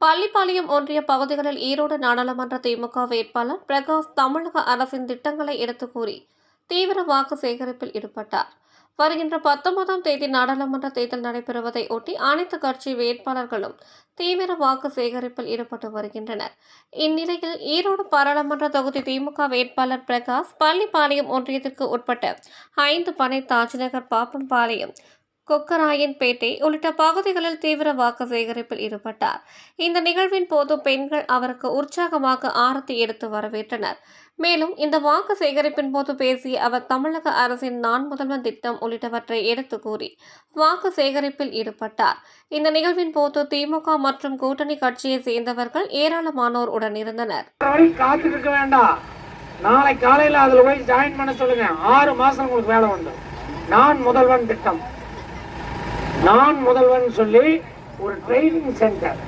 பள்ளிப்பாளையம் ஒன்றிய பகுதிகளில் ஈரோடு நாடாளுமன்ற திமுக வேட்பாளர் பிரகாஷ் தமிழக அரசின் திட்டங்களை எடுத்து கூறி தீவிர வாக்கு சேகரிப்பில் ஈடுபட்டார். வருகின்ற பத்தொன்பதாம் தேதி நாடாளுமன்ற தேர்தல் நடைபெறுவதை ஒட்டி அனைத்து கட்சி வேட்பாளர்களும் தீவிர வாக்கு சேகரிப்பில் ஈடுபட்டு வருகின்றனர். இந்நிலையில் ஈரோடு பாராளுமன்ற தொகுதி திமுக வேட்பாளர் பிரகாஷ் பள்ளிப்பாளையம் ஒன்றியத்திற்கு உட்பட்ட ஐந்து பனை தாஜ்நகர் பாப்பம்பாளையம் கொக்கராயன்பேட்டை உள்ளிட்ட பகுதிகளில் தீவிர வாக்கு சேகரிப்பில் ஈடுபட்டார். இந்த நிகழ்வின் போது பெண்கள் அவருக்கு உற்சாகமாக ஆரத்தி எடுத்து வரவேற்றனர். மேலும் இந்த வாக்கு சேகரிப்பின் போது பேசிய அவர் தமிழக அரசின் நான் முதல்வன் திட்டம் உள்ளிட்டவற்றை எடுத்து கூறி வாக்கு சேகரிப்பில் ஈடுபட்டார். இந்த நிகழ்வின் போது திமுக மற்றும் கூட்டணி கட்சியை சேர்ந்தவர்கள் ஏராளமானோர் உடனிருந்தனர். நாளை காலையில் அதில் போய் ஜாயின் பண்ண சொல்லுங்க. ஆறு மாசம் உங்களுக்கு வேலை உண்டு. நான் முதல்வன் திட்டம். நான் முதல்வன் சொல்லி ஒரு ட்ரைனிங் சென்டர்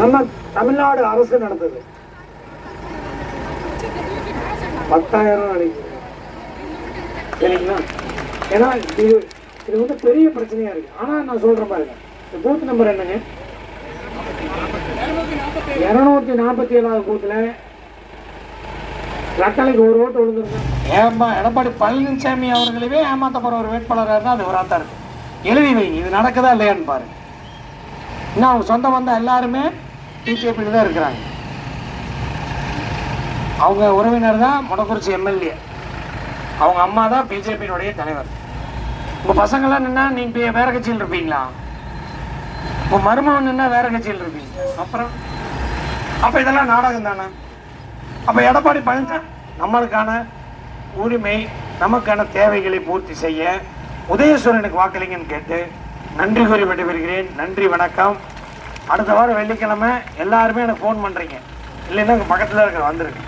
நம்ம தமிழ்நாடு அரசு நடந்தது. பத்தாயிரம் நினைக்கிறேன் சரிங்களா? ஏன்னா இது இது வந்து பெரிய பிரச்சனையா இருக்கு. ஆனா நான் சொல்ற பாருங்க. இந்த பூத் நம்பர் என்னங்க? இருநூத்தி நாற்பத்தி ஏழாவது பூத்துல லட்டளைக்கு ஒரு ஓட்டு விழுந்துருக்கு. ஏமா எடப்பாடி பழனிசாமி அவர்களவே ஏமாத்த போற ஒரு வேட்பாளராக இருந்தால் அது ஒரு இருக்கு. எழுதி வைங்க இது நடக்குதா இல்லையான்னு பாருங்க இன்னும் அவங்க சொந்தம் வந்தால் எல்லாருமே பிஜேபியில் தான் இருக்கிறாங்க. அவங்க உறவினர் தான் முடக்குறிச்சி எம்எல்ஏ. அவங்க அம்மா தான் பிஜேபியினுடைய தலைவர். உங்கள் பசங்களாம் நின்னா நீங்கள் வேற கட்சியில் இருப்பீங்களா? உங்கள் மருமகன் நின்னா வேற கட்சியில் இருப்பீங்க அப்புறம்? அப்போ இதெல்லாம் நாடகம் தானே? அப்போ எடப்பாடி பழனிசாமி நம்மளுக்கான உரிமை நமக்கான தேவைகளை பூர்த்தி செய்ய உதயசூரனுக்கு வாக்களிங்கன்னு கேட்டு நன்றி கூறி விடைபெறுகிறேன். நன்றி வணக்கம். அடுத்த வாரம் வெள்ளிக்கிழமை எல்லாருமே எனக்கு ஃபோன் பண்ணுறீங்க இல்லைன்னா உங்கள் பக்கத்தில் இருக்க வந்துருங்க